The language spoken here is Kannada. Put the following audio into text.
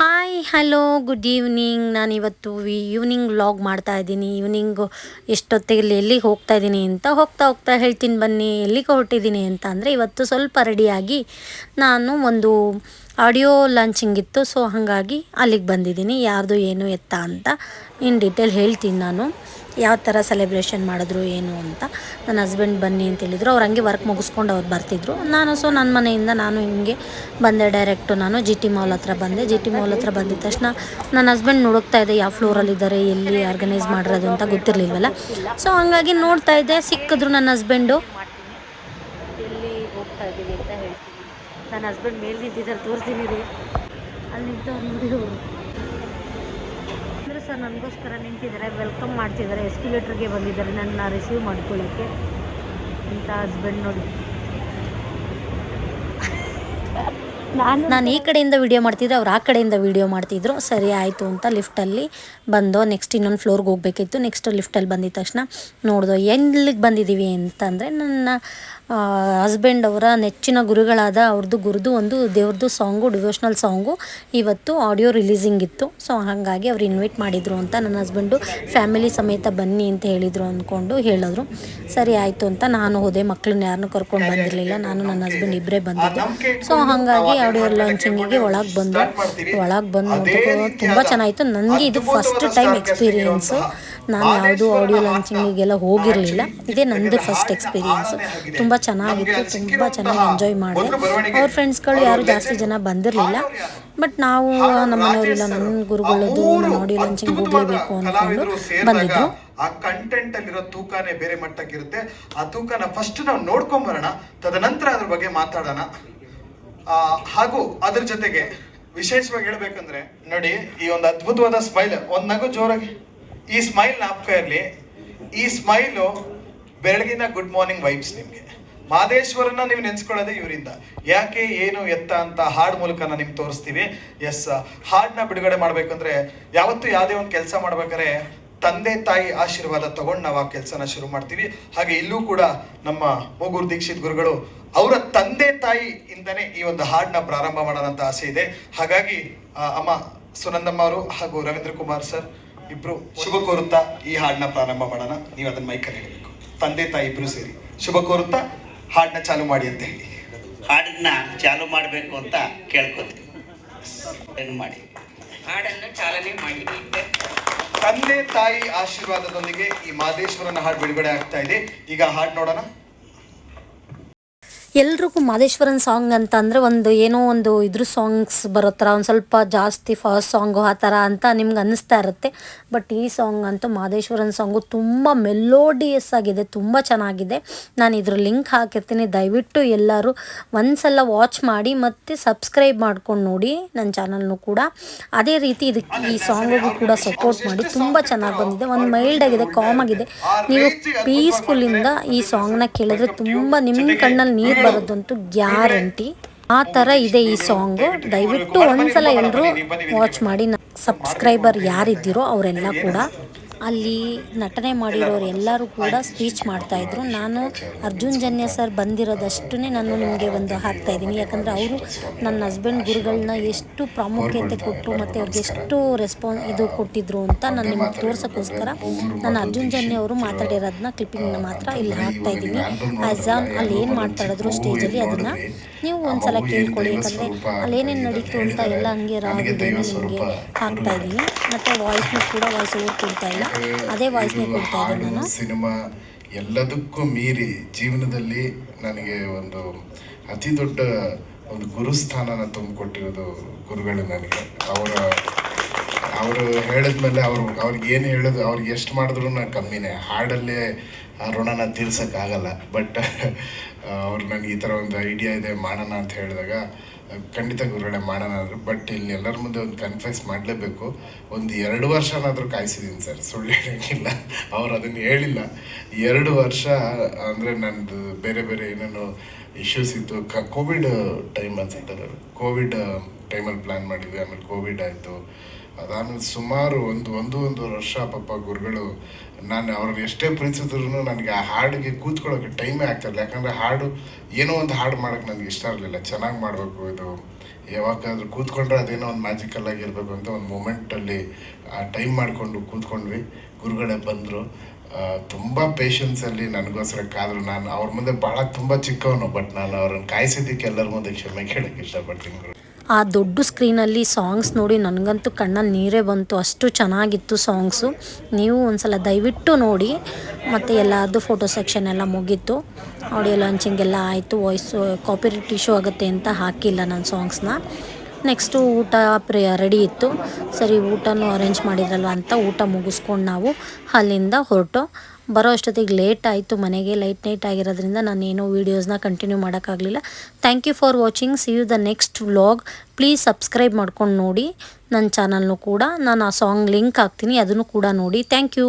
ಹಾಯ್ ಹಲೋ ಗುಡ್ ಈವ್ನಿಂಗ್ ನಾನು ಇವತ್ತು ಈವ್ನಿಂಗ್ ವ್ಲಾಗ್ ಮಾಡ್ತಾ ಇದ್ದೀನಿ. ಈವ್ನಿಂಗು ಎಷ್ಟೊತ್ತಿಗೆ ಎಲ್ಲಿಗೆ ಹೋಗ್ತಾ ಇದ್ದೀನಿ ಅಂತ ಹೋಗ್ತಾ ಹೋಗ್ತಾ ಹೇಳ್ತೀನಿ ಬನ್ನಿ. ಎಲ್ಲಿಗೆ ಹೊರಟಿದ್ದೀನಿ ಅಂತ ಅಂದರೆ ಇವತ್ತು ಸ್ವಲ್ಪ ರೆಡಿಯಾಗಿ ನಾನು ಒಂದು ಆಡಿಯೋ ಲಾಂಚಿಂಗ್ ಇತ್ತು, ಸೊ ಹಾಗಾಗಿ ಅಲ್ಲಿಗೆ ಬಂದಿದ್ದೀನಿ. ಯಾರ್ದು ಏನು ಎತ್ತ ಅಂತ ಇನ್ ಡೀಟೇಲ್ ಹೇಳ್ತೀನಿ ನಾನು. ಯಾವ ಥರ ಸೆಲೆಬ್ರೇಷನ್ ಮಾಡಿದ್ರು, ಏನು ಅಂತ. ನನ್ನ ಹಸ್ಬೆಂಡ್ ಬನ್ನಿ ಅಂತ ಹೇಳಿದ್ರು. ಅವ್ರು ಹಂಗೆ ವರ್ಕ್ ಮುಗಿಸ್ಕೊಂಡು ಅವ್ರು ಬರ್ತಿದ್ರು. ನಾನು, ಸೊ ನನ್ನ ಮನೆಯಿಂದ ನಾನು ಹಿಂಗೆ ಬಂದೆ. ಡೈರೆಕ್ಟು ನಾನು ಜಿ ಟಿ ಮಾಲ್ ಹತ್ರ ಬಂದೆ. ಜಿ ಟಿ ಮಾಲ್ ಹತ್ರ ಬಂದಿದ ತಕ್ಷಣ ನನ್ನ ಹಸ್ಬೆಂಡ್ ನೋಡುತ್ತಾ ಇದ್ದೆ, ಯಾವ ಫ್ಲೋರಲ್ಲಿದ್ದಾರೆ ಎಲ್ಲಿ ಆರ್ಗನೈಸ್ ಮಾಡಿರೋದು ಅಂತ ಗೊತ್ತಿರಲಿಲ್ವಲ್ಲ. ಸೊ ಹಂಗಾಗಿ ನೋಡ್ತಾ ಇದ್ದೆ, ಸಿಕ್ಕಿದ್ರು ನನ್ನ ಹಸ್ಬೆಂಡು. ಹೋಗ್ತಾ ಇದ್ದೀವಿ? ನನ್ನ ಹಸ್ಬೆಂಡ್ ಮೇಲೆ ನಿಂತಿದ್ದಾರೆ, ತೋರಿಸ್ತೀನಿ ರೀ. ಅಲ್ಲಿ ನಿಂತವ್ರು ನೋಡಿ ಅವರು ಅಂದರೆ ಸರ್, ನನಗೋಸ್ಕರ ನಿಂತಿದ್ದಾರೆ ವೆಲ್ಕಮ್ ಮಾಡ್ತಿದ್ದಾರೆ ಎಸ್ಕ್ಯುಲೇಟರ್ಗೆ ಬಂದಿದ್ದಾರೆ ನನ್ನ ರಿಸೀವ್ ಮಾಡ್ಕೊಳ್ಳೋಕ್ಕೆ ಇಂಥ ಹಸ್ಬೆಂಡ್ ನೋಡಿ. ನಾನು ಈ ಕಡೆಯಿಂದ ವಿಡಿಯೋ ಮಾಡ್ತಿದ್ರು, ಅವ್ರು ಆ ಕಡೆಯಿಂದ ವಿಡಿಯೋ ಮಾಡ್ತಿದ್ರು. ಸರಿ ಆಯಿತು ಅಂತ ಲಿಫ್ಟಲ್ಲಿ ಬಂದು ನೆಕ್ಸ್ಟ್ ಇನ್ನೊಂದು ಫ್ಲೋರ್ಗೆ ಹೋಗಬೇಕಿತ್ತು. ನೆಕ್ಸ್ಟ್ ಲಿಫ್ಟಲ್ಲಿ ಬಂದಿದ ತಕ್ಷಣ ನೋಡ್ದು, ಎಲ್ಲಿಗೆ ಬಂದಿದ್ದೀವಿ ಅಂತಂದರೆ ನನ್ನ ಹಸ್ಬೆಂಡ್ ಅವರ ನೆಚ್ಚಿನ ಗುರುಗಳಾದ ಅವ್ರದ್ದು ಗುರುದು ಒಂದು ದೇವ್ರದ್ದು ಸಾಂಗು ಡಿವೋಷ್ನಲ್ ಸಾಂಗು ಇವತ್ತು ಆಡಿಯೋ ರಿಲೀಸಿಂಗ್ ಇತ್ತು. ಸೊ ಹಾಗಾಗಿ ಅವ್ರು ಇನ್ವೈಟ್ ಮಾಡಿದರು ಅಂತ ನನ್ನ ಹಸ್ಬೆಂಡು ಫ್ಯಾಮಿಲಿ ಸಮೇತ ಬನ್ನಿ ಅಂತ ಹೇಳಿದರು ಅಂದ್ಕೊಂಡು ಹೇಳಿದ್ರು. ಸರಿ ಆಯಿತು ಅಂತ ನಾನು ಹೋದೆ ಮಕ್ಕಳನ್ನ ಯಾರನ್ನೂ ಕರ್ಕೊಂಡು ಬಂದಿರಲಿಲ್ಲ. ನಾನು ನನ್ನ ಹಸ್ಬೆಂಡ್ ಇಬ್ಬರೇ ಬಂದಿದ್ದೆ. ಸೊ ಹಾಗಾಗಿ ಆಡಿಯೋ ಲಾಂಚಿಂಗಿಗೆ ಒಳಗೆ ಬಂದು ಒಳಗೆ ಬಂದು ನೋಡಿದ್ರು ತುಂಬ ಚೆನ್ನಾಗಿತ್ತು. ನನಗೆ ಇದು ಫಸ್ಟ್ ಟೈಮ್ ಎಕ್ಸ್ಪೀರಿಯೆನ್ಸು ನಾನು ಯಾವುದೂ ಆಡಿಯೋ ಲಾಂಚಿಂಗಿಗೆಲ್ಲ ಹೋಗಿರಲಿಲ್ಲ. ಇದೇ ನಂದು ಫಸ್ಟ್ ಎಕ್ಸ್ಪೀರಿಯೆನ್ಸು ತುಂಬ ಚೆನ್ನಾಗಿತ್ತು. ತುಂಬ ಚೆನ್ನಾಗಿ ಎಂಜಾಯ್ ಮಾಡಿದೆ. ಅವ್ರ ಫ್ರೆಂಡ್ಸ್ಗಳು ಯಾರು ಜಾಸ್ತಿ ಜನ ಬಂದಿರಲಿಲ್ಲ. ಬಟ್ ನಾವು ನಮ್ಮ ಮನೆಯವರಿಲ್ಲ ನನ್ನ ಗುರುಗಳದ್ದು ನಾನು ಆಡಿಯೋ ಲಾಂಚಿಂಗ್ ಹೋಗಲೇಬೇಕು ಅಂದ್ಕೊಂಡು ಬಂದಿದ್ರು. ಆ ಕಂಟೆಂಟ್ ಅಲ್ಲಿರೋ ತೂಕನೇ ಬೇರೆ ಮಟ್ಟಕ್ಕಿರುತ್ತೆ. ಆ ತೂಕನ ಫಸ್ಟ್ ನಾವು ನೋಡ್ಕೊಂಬರೋಣ. ತದನಂತರ ಅದ್ರ ಬಗ್ಗೆ ಮಾತಾಡೋಣ. ಹಾಗೂ ಅದ್ರ ಜೊತೆಗೆ ವಿಶೇಷವಾಗಿ ಹೇಳ್ಬೇಕಂದ್ರೆ ನೋಡಿ ಈ ಒಂದು ಅದ್ಭುತವಾದ ಸ್ಮೈಲ್ ಒಂದ್ ನಗು ಜೋರಾಗಿ. ಈ ಸ್ಮೈಲ್ ನಾಪ್ಕ ಇರ್ಲಿ. ಈ ಸ್ಮೈಲು ಬೆಳಗಿನ ಗುಡ್ ಮಾರ್ನಿಂಗ್ ವೈಬ್ಸ್ ನಿಮ್ಗೆ. ಮಾದೇಶ್ವರನ್ನ ನೀವು ನೆನ್ಸ್ಕೊಳ್ಳೋದೇ ಇವರಿಂದ. ಯಾಕೆ, ಏನು, ಎತ್ತ ಅಂತ ಹಾಡ್ ಮೂಲಕ ನಿಮ್ಗೆ ತೋರಿಸ್ತೀವಿ. ಎಸ್ ಹಾಡ್ನ ಬಿಡುಗಡೆ ಮಾಡ್ಬೇಕಂದ್ರೆ ಯಾವತ್ತು ಯಾವುದೇ ಒಂದು ಕೆಲಸ ಮಾಡ್ಬೇಕಾದ್ರೆ ತಂದೆ ತಾಯಿ ಆಶೀರ್ವಾದ ತಗೊಂಡು ನಾವು ಆ ಕೆಲಸನ ಶುರು ಮಾಡ್ತೀವಿ. ಹಾಗೆ ಇಲ್ಲೂ ಕೂಡ ನಮ್ಮ ಮೂಗೂರು ದೀಕ್ಷಿತ್ ಗುರುಗಳು ಅವರ ತಂದೆ ತಾಯಿ ಇಂದನೇ ಈ ಒಂದು ಹಾಡನ್ನ ಪ್ರಾರಂಭ ಮಾಡೋಣ ಅಂತ ಆಸೆ ಇದೆ. ಹಾಗಾಗಿ ಅಮ್ಮ ಸುನಂದಮ್ಮ ಅವರು ಹಾಗೂ ರವೀಂದ್ರ ಕುಮಾರ್ ಸರ್ ಇಬ್ರು ಶುಭ ಕೋರುತ್ತಾ ಈ ಹಾಡನ್ನ ಪ್ರಾರಂಭ ಮಾಡೋಣ. ನೀವು ಅದನ್ನ ಮೈಕಲ್ಲಿ ಹೇಳಬೇಕು ತಂದೆ ತಾಯಿ ಇಬ್ರು ಸೇರಿ ಶುಭ ಕೋರುತ್ತಾ ಹಾಡನ್ನ ಚಾಲು ಮಾಡಿ ಅಂತ ಹೇಳಿ. ಹಾಡನ್ನ ಚಾಲು ಮಾಡಬೇಕು ಅಂತ ಕೇಳ್ಕೊತೀವಿ ಏನು ಮಾಡಿ? ಹಾಡನ್ನು ಚಾಲನೆ ಮಾಡಿ. ತಂದೆ ತಾಯಿ ಆಶೀರ್ವಾದದೊಂದಿಗೆ ಈ ಮಾದೇಶ್ವರನ ಹಾಡು ಬಿಡುಗಡೆ ಆಗ್ತಾ ಇದೆ. ಈಗ ಹಾಡು ನೋಡೋಣ. ಎಲ್ರಿಗೂ ಮಾದೇಶ್ವರನ್ ಸಾಂಗ್ ಅಂತ ಅಂದರೆ ಒಂದು ಏನೋ ಒಂದು ಇದ್ರ ಸಾಂಗ್ಸ್ ಬರೋ ಥರ, ಒಂದು ಸ್ವಲ್ಪ ಜಾಸ್ತಿ ಫಾಸ್ಟ್ ಸಾಂಗು ಆ ಥರ ಅಂತ ನಿಮ್ಗೆ ಅನಿಸ್ತಾ ಇರುತ್ತೆ. ಬಟ್ ಈ ಸಾಂಗ್ ಅಂತೂ ಮಾದೇಶ್ವರನ್ ಸಾಂಗು ತುಂಬ ಮೆಲೋಡಿಯಸ್ ಆಗಿದೆ, ತುಂಬ ಚೆನ್ನಾಗಿದೆ. ನಾನು ಇದ್ರ ಲಿಂಕ್ ಹಾಕಿರ್ತೀನಿ, ದಯವಿಟ್ಟು ಎಲ್ಲರೂ ಒಂದ್ಸಲ ವಾಚ್ ಮಾಡಿ ಮತ್ತು ಸಬ್ಸ್ಕ್ರೈಬ್ ಮಾಡ್ಕೊಂಡು ನೋಡಿ ನನ್ನ ಚಾನಲ್ನು ಕೂಡ. ಅದೇ ರೀತಿ ಇದಕ್ಕೆ ಈ ಸಾಂಗಿಗೂ ಕೂಡ ಸಪೋರ್ಟ್ ಮಾಡಿ, ತುಂಬ ಚೆನ್ನಾಗಿ ಬಂದಿದೆ. ಒಂದು ಮೈಲ್ಡ್ ಆಗಿದೆ ಕಾಮ್ ಆಗಿದೆ. ನೀವು ಪೀಸ್ಫುಲ್ಲಿಂದ ಈ ಸಾಂಗ್ನ ಕೇಳಿದ್ರೆ ತುಂಬ ನಿಮ್ಮ ಕಣ್ಣಲ್ಲಿ ನೀರು ಬರೋದಂತೂ ಗ್ಯಾರಂಟಿ. ಆ ತರ ಇದೆ ಈ ಸಾಂಗ್. ದಯವಿಟ್ಟು ಒಂದ್ಸಲ ಎಲ್ಲರೂ ವಾಚ್ ಮಾಡಿ. ಸಬ್ಸ್ಕ್ರೈಬರ್ ಯಾರಿದ್ದೀರೋ ಅವರೆಲ್ಲ ಕೂಡ ಅಲ್ಲಿ ನಟನೆ ಮಾಡಿರೋರು ಎಲ್ಲರೂ ಕೂಡ ಸ್ಪೀಚ್ ಮಾಡ್ತಾಯಿದ್ರು ನಾನು ಅರ್ಜುನ್ ಜನ್ಯ ಸರ್ ಬಂದಿರೋದಷ್ಟೇ ನಾನು ನಿಮಗೆ ಒಂದು ಹಾಕ್ತಾ ಇದ್ದೀನಿ. ಯಾಕಂದರೆ ಅವರು ನನ್ನ ಹಸ್ಬೆಂಡ್ ಗುರುಗಳನ್ನ ಎಷ್ಟು ಪ್ರಾಮುಖ್ಯತೆ ಕೊಟ್ಟು ಮತ್ತು ಅವ್ರಿಗೆ ಎಷ್ಟು ರೆಸ್ಪಾನ್ ಇದು ಕೊಟ್ಟಿದ್ರು ಅಂತ ನಾನು ನಿಮಗೆ ತೋರ್ಸೋಕ್ಕೋಸ್ಕರ ನಾನು ಅರ್ಜುನ್ ಜನ್ಯ ಅವರು ಮಾತಾಡಿರೋದನ್ನ ಕ್ಲಿಪ್ಪಿಂಗ್ನ ಮಾತ್ರ ಇಲ್ಲಿ ಹಾಕ್ತಾ ಇದ್ದೀನಿ. ಆನ್ ಅಲ್ಲಿ ಏನು ಮಾತಾಡಿದ್ರು ಸ್ಟೇಜಲ್ಲಿ ಅದನ್ನು ನೀವು ಒಂದ್ಸಲ ಕೇಳ್ಕೊಳ್ಳಿ. ಯಾಕಂದರೆ ಅಲ್ಲೇನೇನು ನಡೀತು ಅಂತ ಎಲ್ಲ ಹಂಗೆ ರಾಗಿ ವಿಡಿಯೋನ ನಿಮಗೆ ಹಾಕ್ತಾ ಇದ್ದೀನಿ. ಮತ್ತು ವಾಯ್ಸ್ನೂ ಕೂಡ ವಾಯ್ಸ್ ಓವರ್ ಇಲ್ಲ. ಅದೇ ವಾಯ್ಸ್ನೇ ಕೊಡ್ತಾ ಇದ್ದೀನಿ ನಾನು. ಸಿನಿಮಾ ಎಲ್ಲದಕ್ಕೂ ಮೀರಿ ಜೀವನದಲ್ಲಿ ನನಗೆ ಒಂದು ಅತಿ ದೊಡ್ಡ ಒಂದು ಗುರುಸ್ಥಾನನ ತುಂಬಿಕೊಟ್ಟಿರೋದು ಗುರುಗಳು ನನಗೆ. ಅವರ ಅವರು ಹೇಳಿದ್ಮೇಲೆ ಅವರು ಅವ್ರಿಗೆ ಏನು ಹೇಳೋದು ಅವ್ರಿಗೆ ಎಷ್ಟು ಮಾಡಿದ್ರು ನಾನು ಕಮ್ಮಿನೇ. ಹಾಡಲ್ಲೇ ಆ ಋಣನ ತೀರ್ಸೋಕ್ಕಾಗಲ್ಲ ಬಟ್ ಅವ್ರು ನನಗೆ ಈ ಥರ ಒಂದು ಐಡಿಯಾ ಇದೆ, ಮಾಡೋಣ ಅಂತ ಹೇಳಿದಾಗ, ಖಂಡಿತ ಗುರುಗಳೇ ಮಾಡೋಣ ಅಂದರು ಬಟ್ ಇಲ್ಲಿ ಎಲ್ಲರ ಮುಂದೆ ಒಂದು ಕನ್ಫೆಸ್ ಮಾಡಲೇಬೇಕು. ಒಂದು ಎರಡು ವರ್ಷನಾದರೂ ಕಾಯಿಸಿದ್ದೀನಿ ಸರ್, ಸುಳ್ಳು ಹೇಳೋಂಗಿಲ್ಲ ಅವ್ರು ಅದನ್ನು ಹೇಳಿಲ್ಲ. ಎರಡು ವರ್ಷ ಅಂದರೆ ನಂದು ಬೇರೆ ಬೇರೆ ಏನೇನೋ ಇಶ್ಯೂಸ್ ಇತ್ತು. ಕೋವಿಡ್ ಟೈಮ್ ಅನ್ಸುತ್ತೆ ಕೋವಿಡ್ ಟೈಮಲ್ಲಿ ಪ್ಲ್ಯಾನ್ ಮಾಡಿದ್ವಿ, ಆಮೇಲೆ ಕೋವಿಡ್ ಆಯಿತು. ಅದಾದ್ಮೇಲೆ ಸುಮಾರು ಒಂದು ಒಂದು ಒಂದು ವರ್ಷ ಪಾಪ ಗುರುಗಳು, ನಾನು ಅವ್ರನ್ನ ಎಷ್ಟೇ ಪ್ರೀತಿಸಿದ್ರು ನನಗೆ ಆ ಹಾಡಿಗೆ ಕೂತ್ಕೊಳ್ಳೋಕೆ ಟೈಮೇ ಆಗ್ತಿರಲಿಲ್ಲ ಯಾಕಂದರೆ ಹಾಡು, ಏನೋ ಒಂದು ಹಾಡು ಮಾಡೋಕ್ಕೆ ನನಗೆ ಇಷ್ಟ ಇರಲಿಲ್ಲ. ಚೆನ್ನಾಗಿ ಮಾಡಬೇಕು ಇದು. ಯಾವಾಗಾದ್ರೂ ಕೂತ್ಕೊಂಡ್ರೆ ಅದೇನೋ ಒಂದು ಮ್ಯಾಜಿಕಲ್ ಆಗಿರ್ಬೇಕು ಅಂತ ಒಂದು ಮೂಮೆಂಟಲ್ಲಿ ಟೈಮ್ ಮಾಡಿಕೊಂಡು ಕೂತ್ಕೊಂಡ್ವಿ. ಗುರುಗಳೇ ಬಂದರು. ತುಂಬ ಪೇಷನ್ಸಲ್ಲಿ ನನಗೋಸ್ಕರ ಕಾದರು ನಾನು ಅವ್ರ ಮುಂದೆ ಭಾಳ ತುಂಬ ಚಿಕ್ಕವನು ಬಟ್ ನಾನು ಅವ್ರನ್ನ ಕಾಯಿಸಿದ್ದಕ್ಕೆ ಎಲ್ಲರ ಮುಂದೆ ಕ್ಷಮೆ ಕೇಳೋಕ್ಕೆ ಇಷ್ಟಪಡ್ತೀನಿ ಗುರು ಆ ದೊಡ್ಡ ಸ್ಕ್ರೀನಲ್ಲಿ ಸಾಂಗ್ಸ್ ನೋಡಿ ನನಗಂತೂ ಕಣ್ಣಲ್ಲಿ ನೀರೇ ಬಂತು. ಅಷ್ಟು ಚೆನ್ನಾಗಿತ್ತು ಸಾಂಗ್ಸು. ನೀವು ಒಂದ್ಸಲ ದಯವಿಟ್ಟು ನೋಡಿ. ಮತ್ತು ಎಲ್ಲದು ಫೋಟೋ ಸೆಕ್ಷನ್ ಎಲ್ಲ ಮುಗೀತು. ಆಡಿಯೋ ಲಾಂಚಿಂಗ್ ಎಲ್ಲ ಆಯಿತು. ವಾಯ್ಸು, ಕಾಪಿರೈಟ್ ಇಶ್ಯೂ ಆಗುತ್ತೆ ಅಂತ ಹಾಕಿಲ್ಲ ನಾನು ಸಾಂಗ್ಸ್ನ. ನೆಕ್ಸ್ಟು ಊಟ ಪ್ರಿ, ರೆಡಿ ಇತ್ತು. ಸರಿ, ಊಟನೂ ಅರೇಂಜ್ ಮಾಡಿದ್ರಲ್ವ ಅಂತ ಊಟ ಮುಗಿಸ್ಕೊಂಡು ನಾವು ಅಲ್ಲಿಂದ ಹೊರಟು. ಬರೋ ಅಷ್ಟೊತ್ತಿಗೆ ಲೇಟ್ ಆಯಿತು, ಮನೆಗೆ ಲೈಟ್ ನೈಟ್ ಆಗಿರೋದ್ರಿಂದ ನಾನು ಏನೋ ವೀಡಿಯೋಸ್ನ ಕಂಟಿನ್ಯೂ ಮಾಡೋಕ್ಕಾಗಲಿಲ್ಲ. Thank you for watching see you the next vlog please subscribe ಮಾಡ್ಕೊಂಡು ನೋಡಿ. ನನ್ನ ಚಾನಲ್ನು ಕೂಡ. ನಾನು ಆ ಸಾಂಗ್ ಲಿಂಕ್ ಹಾಕ್ತೀನಿ, ಅದನ್ನು ಕೂಡ ನೋಡಿ. Thank you